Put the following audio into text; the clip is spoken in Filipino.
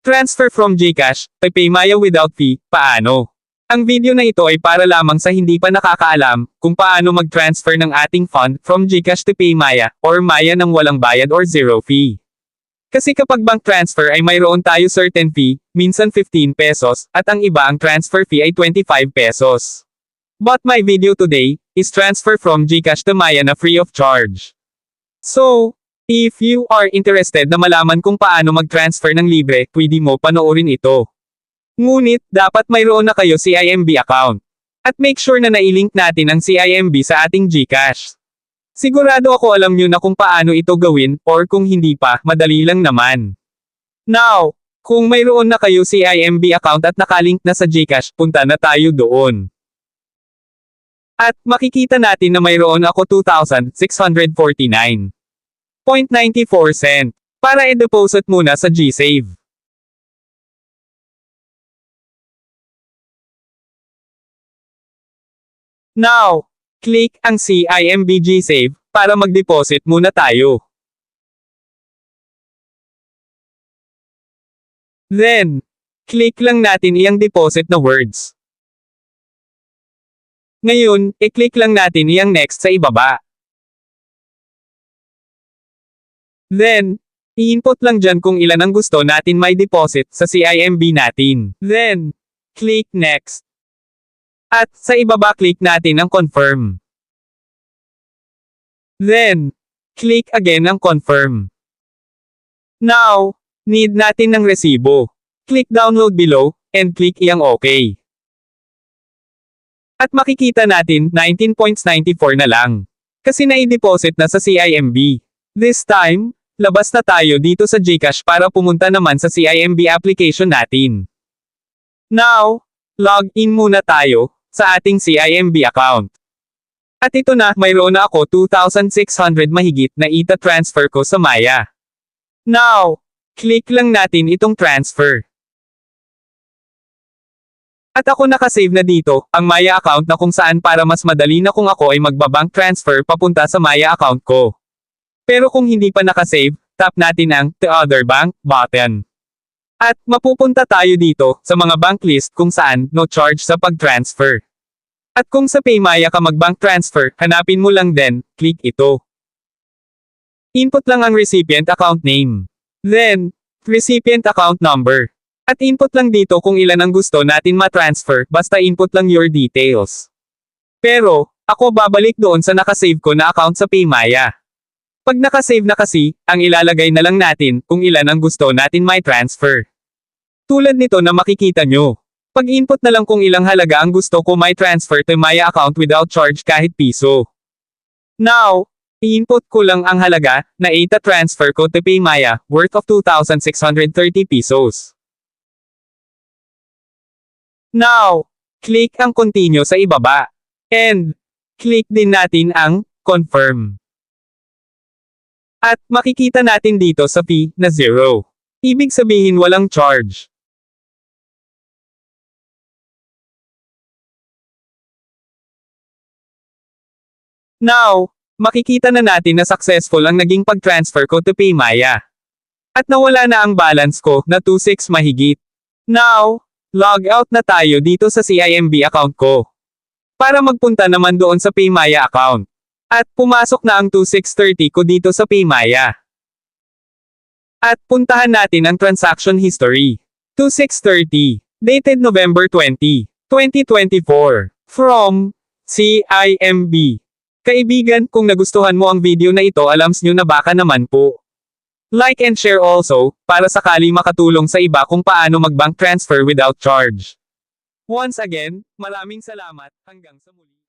Transfer from GCash, to Paymaya without fee, paano? Ang video na ito ay para lamang sa hindi pa nakakaalam kung paano mag-transfer ng ating fund from GCash to Paymaya or Maya ng walang bayad or zero fee. Kasi kapag bank transfer ay mayroon tayo certain fee, minsan 15 pesos, at ang iba ang transfer fee ay 25 pesos. But my video today is transfer from GCash to Maya na free of charge. So, if you are interested na malaman kung paano mag-transfer ng libre, pwede mo panoorin ito. Ngunit, dapat mayroon na kayo CIMB account. At make sure na nailink natin ang CIMB sa ating GCash. Sigurado ako alam nyo na kung paano ito gawin, or kung hindi pa, madali lang naman. Now, kung mayroon na kayo CIMB account at nakalink na sa GCash, punta na tayo doon. At makikita natin na mayroon ako 2,649. 0.94 cent. Para i-deposit muna sa GSave. Now, click ang CIMB GSave para mag-deposit muna tayo. Then, click lang natin iyang deposit na words. Ngayon, i-click lang natin iyang next sa ibaba. Then, i-input lang dyan kung ilan ang gusto natin may deposit sa CIMB natin. Then, click next. At sa ibaba click natin ang confirm. Then, click again ang confirm. Now, need natin ng resibo. Click download below, and click iyang okay. At makikita natin 19.94 na lang. Kasi nai-deposit na sa CIMB. This time, labas na tayo dito sa GCash para pumunta naman sa CIMB application natin. Now, log in muna tayo sa ating CIMB account. At ito na, mayroon na ako 2,600 mahigit na ita-transfer ko sa Maya. Now, click lang natin itong transfer. At ako nakasave na dito, ang Maya account na kung saan para mas madali na kung ako ay magbabank transfer papunta sa Maya account ko. Pero kung hindi pa nakasave, tap natin ang The Other Bank button. At mapupunta tayo dito sa mga bank list kung saan no charge sa pag-transfer. At kung sa Paymaya ka mag-bank transfer, hanapin mo lang din, click ito. Input lang ang recipient account name. Then, recipient account number. At input lang dito kung ilan ang gusto natin ma-transfer, basta input lang your details. Pero, ako babalik doon sa nakasave ko na account sa Paymaya. Pag nakasave na kasi, ang ilalagay na lang natin kung ilan ang gusto natin may transfer. Tulad nito na makikita nyo. Pag-input na lang kung ilang halaga ang gusto ko may transfer to Maya account without charge kahit piso. Now, i-input ko lang ang halaga na ita transfer ko to Paymaya worth of 2,630 pesos. Now, click ang continue sa ibaba. And, click din natin ang confirm. At makikita natin dito sa fee na zero. Ibig sabihin walang charge. Now, makikita na natin na successful ang naging pag-transfer ko to Paymaya. At nawala na ang balance ko na 26 mahigit. Now, log out na tayo dito sa CIMB account ko. Para magpunta naman doon sa Paymaya account. At pumasok na ang 2630 ko dito sa Paymaya. At puntahan natin ang transaction history. 2630. Dated November 20, 2024. From CIMB. Kaibigan, kung nagustuhan mo ang video na ito alams nyo na baka naman po. Like and share also, para sakali makatulong sa iba kung paano mag-bank transfer without charge. Once again, maraming salamat, hanggang sa muli.